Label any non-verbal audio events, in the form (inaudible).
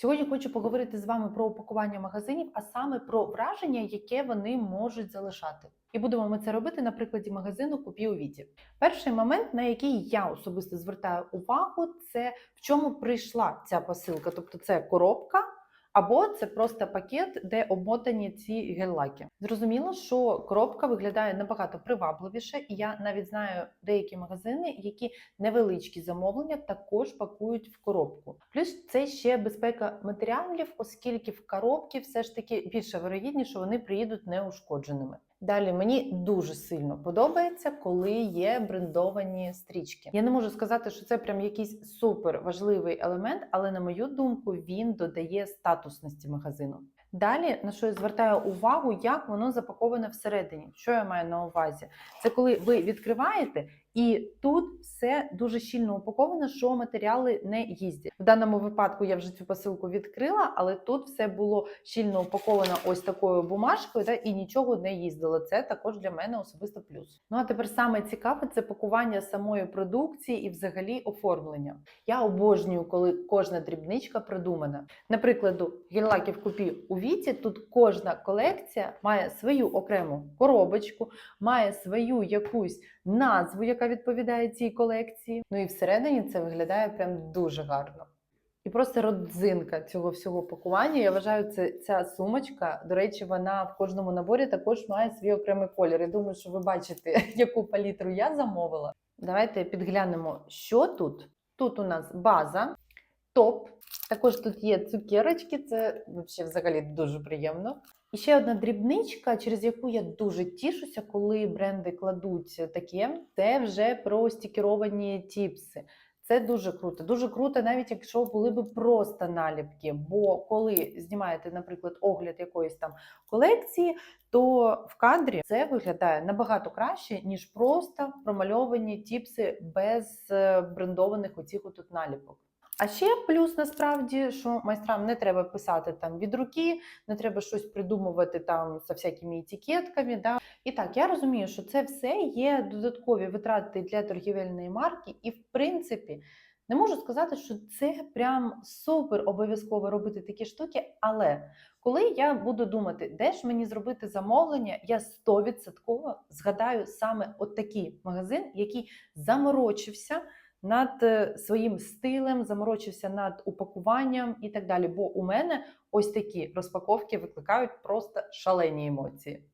Сьогодні хочу поговорити з вами про упакування магазинів, а саме про враження, яке вони можуть залишати. І будемо ми це робити на прикладі магазину Купі у Віті. Перший момент, на який я особисто звертаю увагу, це в чому прийшла ця посилка. Тобто це коробка. Або це просто пакет, де обмотані ці гель-лаки. Зрозуміло, що коробка виглядає набагато привабливіше, і я навіть знаю деякі магазини, які невеличкі замовлення також пакують в коробку. Плюс це ще безпека матеріалів, оскільки в коробці все ж таки більше вирогідні, що вони приїдуть неушкодженими. Далі мені дуже сильно подобається, коли є брендовані стрічки. Я не можу сказати, що це прям якийсь супер важливий елемент, але на мою думку він додає статусності магазину. Далі на що я звертаю увагу, як воно запаковане всередині. Що я маю на увазі? Це коли ви відкриваєте, і тут все дуже щільно упаковано, що матеріали не їздять. В даному випадку я вже цю посилку відкрила, але тут все було щільно упаковано ось такою бумажкою, да, і нічого не їздило. Це також для мене особисто плюс. Ну а тепер саме цікаве це пакування самої продукції і взагалі оформлення. Я обожнюю, коли кожна дрібничка продумана. Наприклад, гель-лаків купі у віті. Тут кожна колекція має свою окрему коробочку, має свою якусь назву, яка відповідає цій колекції. Ну і всередині це виглядає прям дуже гарно. І просто родзинка цього всього пакування. Я вважаю, це ця сумочка. До речі, вона в кожному наборі також має свій окремий колір. Я думаю, що ви бачите, (laughs) яку палітру я замовила. Давайте підглянемо, що тут. Тут у нас база, топ. Також тут є цукерочки, це взагалі, дуже приємно. І ще одна дрібничка, через яку я дуже тішуся, коли бренди кладуть таке, це вже про стікеровані тіпси. Це дуже круто. Дуже круто, навіть якщо були б просто наліпки. Бо коли знімаєте, наприклад, огляд якоїсь там колекції, то в кадрі це виглядає набагато краще, ніж просто промальовані тіпси без е, брендованих оцих тут наліпок. А ще плюс насправді, що майстрам не треба писати там від руки, не треба щось придумувати там за всякими етикетками. Да? І так, я розумію, що це все є додаткові витрати для торгівельної марки, і в принципі. Не можу сказати, що це прям супер обов'язково робити такі штуки, але коли я буду думати, де ж мені зробити замовлення, я 100% згадаю саме от такий магазин, який заморочився над е, своїм стилем, заморочився над упакуванням і так далі. Бо у мене ось такі розпаковки викликають просто шалені емоції.